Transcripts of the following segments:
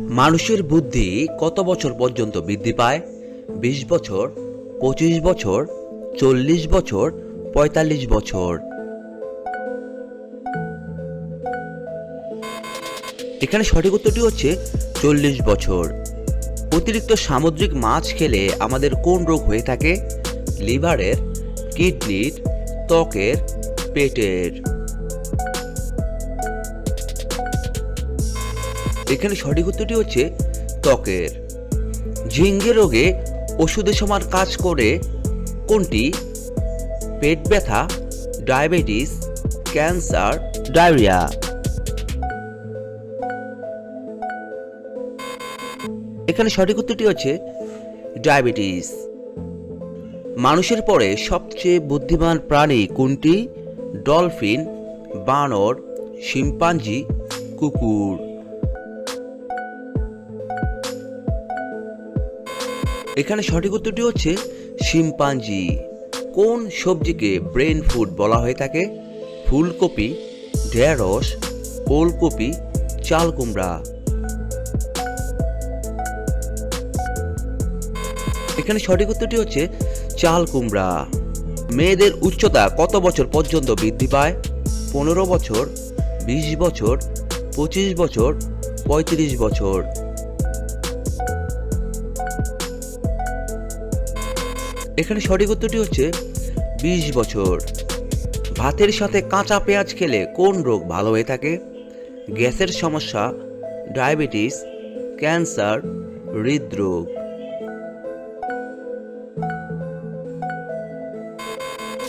মানুষের বুদ্ধি কত বছর পর্যন্ত বৃদ্ধি পায়? বিশ বছর, পঁচিশ বছর, চল্লিশ বছর, পঁয়তাল্লিশ বছর। এখানে সঠিক উত্তরটি হচ্ছে চল্লিশ বছর। অতিরিক্ত সামুদ্রিক মাছ খেলে আমাদের কোন রোগ হয়ে থাকে? লিভারের, কিডনির, ত্বকের, পেটের। এখানে সঠিক উত্তরটি হচ্ছে ত্বকের। ঝিঙ্গে রোগে ওষুধের সমান কাজ করে কোনটি? পেট ব্যথা, ডায়াবেটিস, ক্যান্সার, ডায়রিয়া। এখানে সঠিক উত্তরটি হচ্ছে ডায়াবেটিস। মানুষের পরে সবচেয়ে বুদ্ধিমান প্রাণী কোনটি? ডলফিন, বানর, শিম্পাঞ্জি, কুকুর। এখানে সঠিক উত্তরটি হচ্ছে শিম্পাঞ্জি। কোন সবজিকে ব্রেন ফুড বলা হয়ে থাকে? ফুলকপি, ঢেঁড়স, ওলকপি, চাল কুমড়া। এখানে সঠিক উত্তরটি হচ্ছে চাল কুমড়া। মেয়েদের উচ্চতা কত বছর পর্যন্ত বৃদ্ধি পায়? পনেরো বছর, বিশ বছর, পঁচিশ বছর, পঁয়ত্রিশ বছর। এখানে সঠিক উত্তরটি হচ্ছে বিশ বছর। ভাতের সাথে কাঁচা পেঁয়াজ খেলে কোন রোগ ভালো হয়ে থাকে? গ্যাসের সমস্যা, ডায়াবেটিস, ক্যান্সার, হৃদরোগ।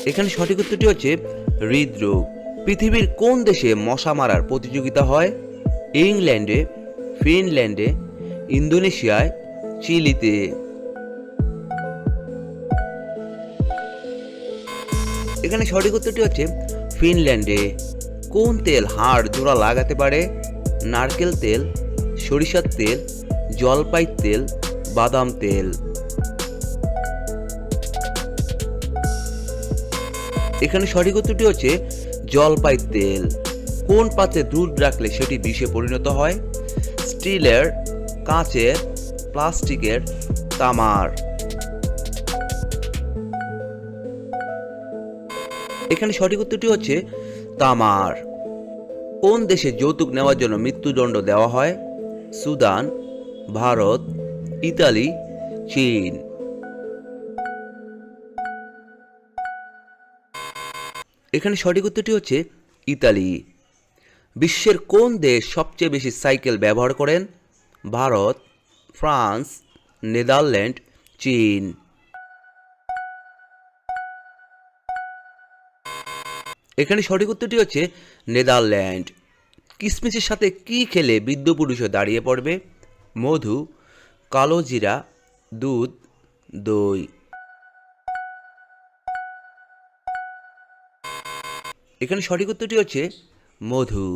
এখানে সঠিক উত্তরটি হচ্ছে হৃদরোগ। পৃথিবীর কোন দেশে মশা মারার প্রতিযোগিতা হয়? ইংল্যান্ডে, ফিনল্যান্ডে, ইন্দোনেশিয়ায়, চিলিতে। এখানে সঠিক উত্তরটি হচ্ছে ফিনল্যান্ডে। কোন তেল হাড় জোড়া লাগাতে পারে? নারকেল তেল, সরিষার তেল, জলপাই তেল, বাদাম তেল। এখানে সঠিক উত্তরটি হচ্ছে জলপাই তেল। কোন পাত্রে দুধ রাখলে সেটি বিষে পরিণত হয়? স্টিলের, কাঁচের, প্লাস্টিকের, তামার। এখানে সঠিক উত্তরটি হচ্ছে তামার। কোন দেশে যৌতুক নেওয়ার জন্য মৃত্যুদণ্ড দেওয়া হয়? সুদান, ভারত, ইতালি, চীন। এখানে সঠিক উত্তরটি হচ্ছে ইতালি। বিশ্বের কোন দেশ সবচেয়ে বেশি সাইকেল ব্যবহার করেন? ভারত, ফ্রান্স, নেদারল্যান্ড, চীন। এখানে সঠিক উত্তরটি হচ্ছে নেদারল্যান্ড। কিসমিসের সাথে কি খেলে বৃদ্ধ পুরুষও দাঁড়িয়ে পড়বে? মধু, কালো জিরা, দুধ, দই। এখানে সঠিক উত্তরটি হচ্ছে মধু।